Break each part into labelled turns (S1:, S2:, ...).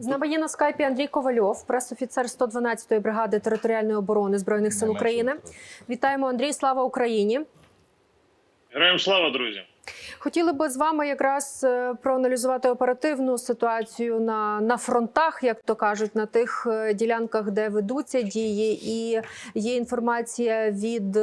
S1: З нами є на скайпі Андрій Ковальов, пресофіцер 112-ї бригади територіальної оборони збройних сил України. Вітаємо, Андрій. Слава Україні!
S2: Героям слава, друзі!
S1: Хотіли би з вами якраз е, проаналізувати оперативну ситуацію на, на фронтах, як то кажуть, на тих е, ділянках, де ведуться дії, і є інформація від.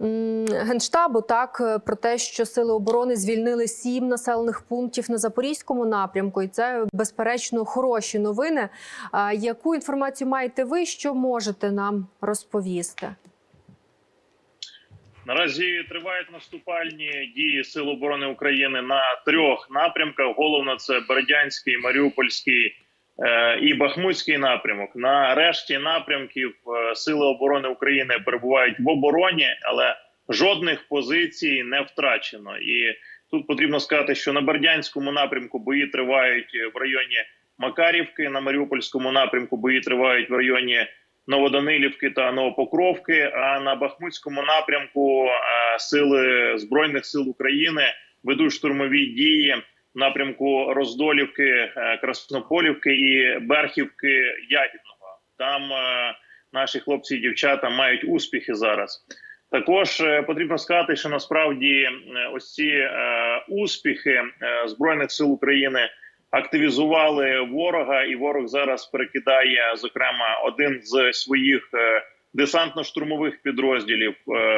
S1: Е, Генштабу так е, про те, що сили оборони звільнили сім населених пунктів на запорізькому напрямку, і це безперечно хороші новини. Яку інформацію маєте ви? Що можете нам розповісти?
S2: Наразі тривають наступальні дії Сил оборони України на трьох напрямках. Головно це Бердянський, Маріупольський е, і Бахмутський напрямок. На решті напрямків е, Сили оборони України перебувають в обороні, але жодних позицій не втрачено. І тут потрібно сказати, що на Бердянському напрямку бої тривають в районі Макарівки. На Маріупольському напрямку бої тривають в районі. Новоданилівки та Новопокровки. А на Бахмутському напрямку е, сили збройних сил України ведуть штурмові дії напрямку Роздолівки, е, Краснополівки і Берхівки Ягідного. Там е, наші хлопці і дівчата мають успіхи зараз. Також е, потрібно сказати, що насправді ось ці успіхи збройних сил України активізували ворога, і ворог зараз перекидає зокрема один з своїх десантно-штурмових підрозділів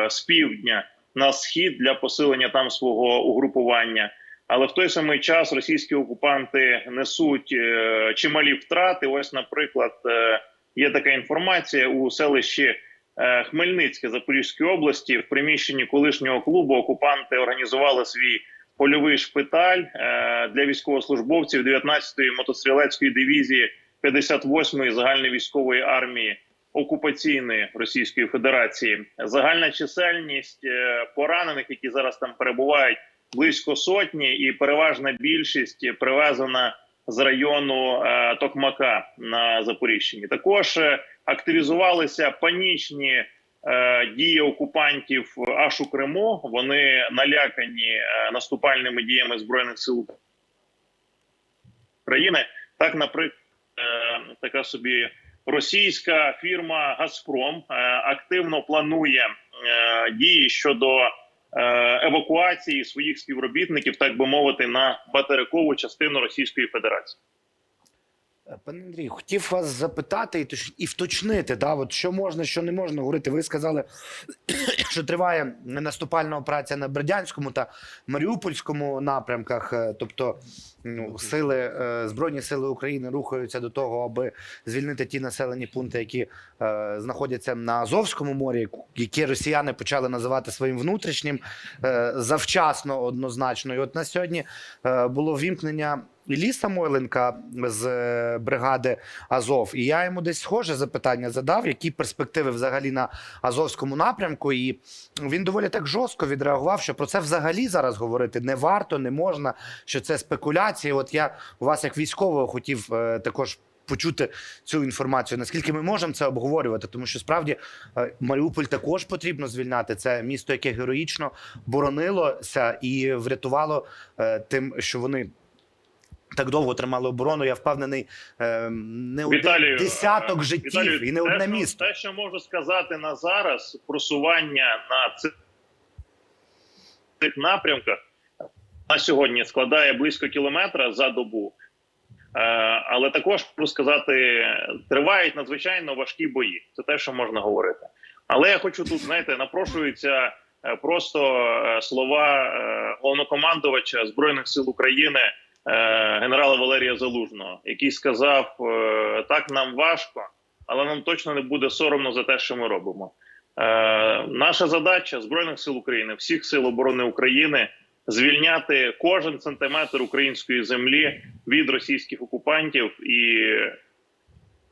S2: з півдня на схід для посилення там свого угрупування. Але в той самий час російські окупанти несуть е, чималі втрати. Ось, наприклад, е, є така інформація у селищі е, Хмельницьке Запорізької області в приміщенні колишнього клубу окупанти організували свій польовий шпиталь для військовослужбовців 19-ї мотострілецької дивізії 58-ї загальної військової армії окупаційної Російської Федерації. Загальна чисельність поранених, які зараз там перебувають, близько сотні, і переважна більшість привезена з району е, Токмака на Запоріжчині. Також е, активізувалися панічні е, дії окупантів аж у Криму. Вони налякані е, наступальними діями збройних сил України. Так, наприклад, е, така собі російська фірма Газпром е, активно планує е, дії щодо евакуації своїх співробітників, так би мовити, на материкову частину Російської Федерації.
S3: Е, Пане Андрію, хотів вас запитати і вточнити, да, от що можна, що не можна говорити. Ви сказали, що триває наступальна операція на Бердянському та Маріупольському напрямках. е, Тобто ну, сили, е, Збройні сили України рухаються до того, аби звільнити ті населені пункти, які е, знаходяться на Азовському морі, які росіяни почали називати своїм внутрішнім е, завчасно однозначно. І от на сьогодні е, було вімкнення. Іллі Самойленка з бригади Азов, і я йому десь схоже запитання задав, які перспективи взагалі на Азовському напрямку. І він доволі так жорстко відреагував, що про це взагалі зараз говорити не варто, не можна, що це спекуляції. От я у вас, як військового, хотів е, також. Почути цю інформацію, наскільки ми можемо це обговорювати, тому що справді е, Маріуполь також потрібно звільняти. Це місто, яке героїчно боронилося і врятувало е, тим, що вони так довго тримали оборону. Я впевнений, е, не один десяток життів
S2: Віталію,
S3: і не
S2: те,
S3: одне місто.
S2: Те, що можу сказати на зараз, просування на цих напрямках на сьогодні складає близько кілометра за добу. Е, але також можу сказати, тривають надзвичайно важкі бої. Це те, що можна говорити. Але я хочу тут, знаєте, напрошуються е, просто е, слова головнокомандувача збройних сил України генерала Валерія Залужного, який сказав: так нам важко, але нам точно не буде соромно за те, що ми робимо. Наша задача збройних сил України, всіх сил оборони України звільняти кожен сантиметр української землі від російських окупантів. І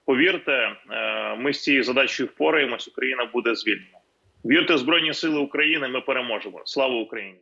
S2: повірте, е, ми з цією задачею впораємось. Україна буде звільнена. Вірте збройні сили України. Ми переможемо. Слава Україні!